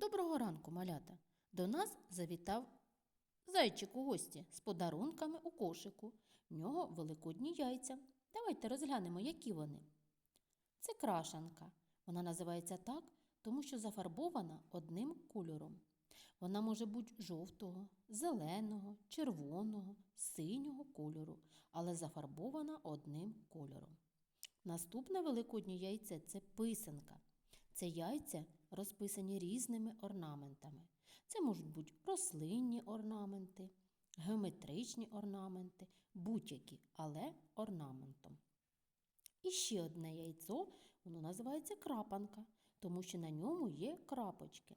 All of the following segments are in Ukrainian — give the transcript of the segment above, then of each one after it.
Доброго ранку, малята! До нас завітав зайчик у гості з подарунками у кошику. В нього великодні яйця. Давайте розглянемо, які вони. Це крашанка. Вона називається так, тому що зафарбована одним кольором. Вона може бути жовтого, зеленого, червоного, синього кольору, але зафарбована одним кольором. Наступне великоднє яйце це писанка. Це яйця розписані різними орнаментами. Це можуть бути рослинні орнаменти, геометричні орнаменти, будь-які, але орнаментом. І ще одне яйцо, воно називається крапанка, тому що на ньому є крапочки.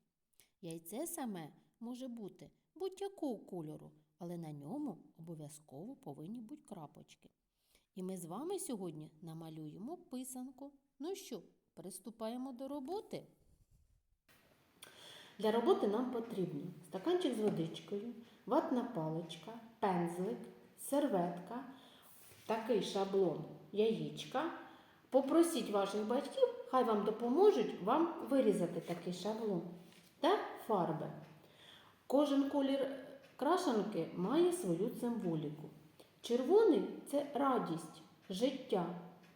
Яйце саме може бути будь-якого кольору, але на ньому обов'язково повинні бути крапочки. І ми з вами сьогодні намалюємо писанку. Ну що, приступаємо до роботи? Для роботи нам потрібно стаканчик з водичкою, ватна паличка, пензлик, серветка, такий шаблон яєчка. Попросіть ваших батьків, хай вам допоможуть вам вирізати такий шаблон та фарби. Кожен колір крашанки має свою символіку. Червоний це радість, життя,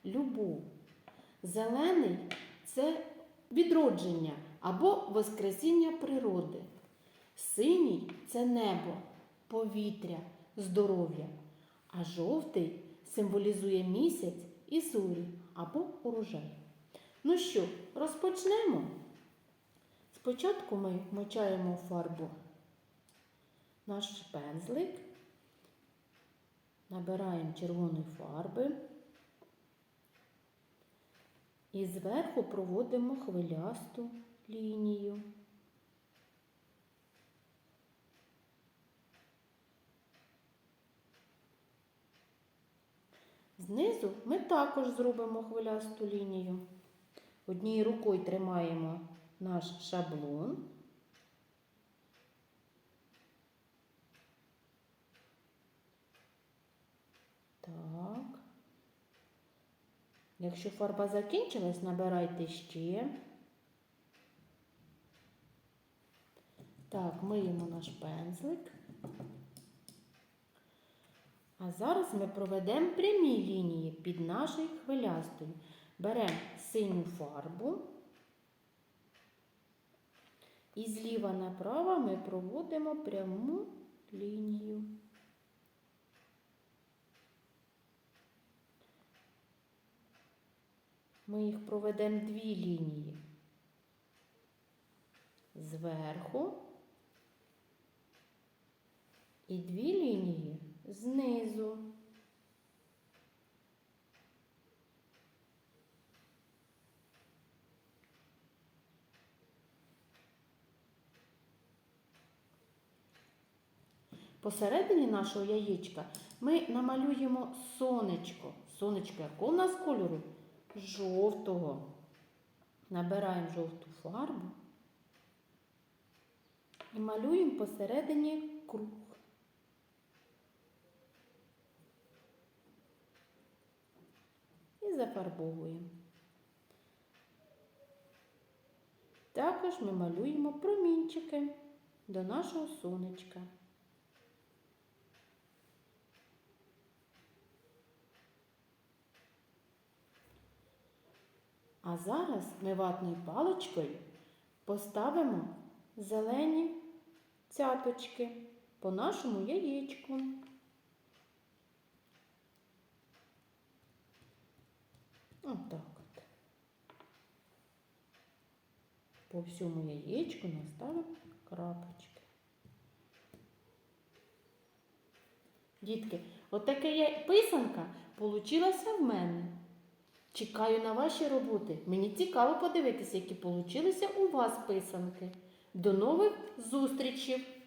любов. Зелений це відродження або воскресіння природи. Синій це небо, повітря, здоров'я. А жовтий символізує місяць і зорі або урожай. Ну що, розпочнемо? Спочатку ми мочаємо фарбу наш пензлик, набираємо червоної фарби і зверху проводимо хвилясту лінію. Знизу ми також зробимо хвилясту лінію. Однією рукою тримаємо наш шаблон. Так. Якщо фарба закінчилась, набирайте ще. Так, миємо наш пензлик. А зараз ми проведемо прямі лінії під нашою хвилястою. Беремо синю фарбу. І зліва направо ми проводимо пряму лінію. Ми їх проведемо дві лінії. Зверху і дві лінії знизу. Посередині нашого яєчка ми намалюємо сонечко. Сонечко якого в нас кольору? Жовтого. Набираємо жовту фарбу і малюємо посередині круг. І зафарбовуємо. Також ми малюємо промінчики до нашого сонечка. А зараз ми ватною паличкою поставимо зелені цяточки по нашому яєчку. Отак от. По всьому яєчку наставимо крапочки. Дітки, отака я писанка получилася в мене. Чекаю на ваші роботи. Мені цікаво подивитися, які получилися у вас писанки. До нових зустрічей!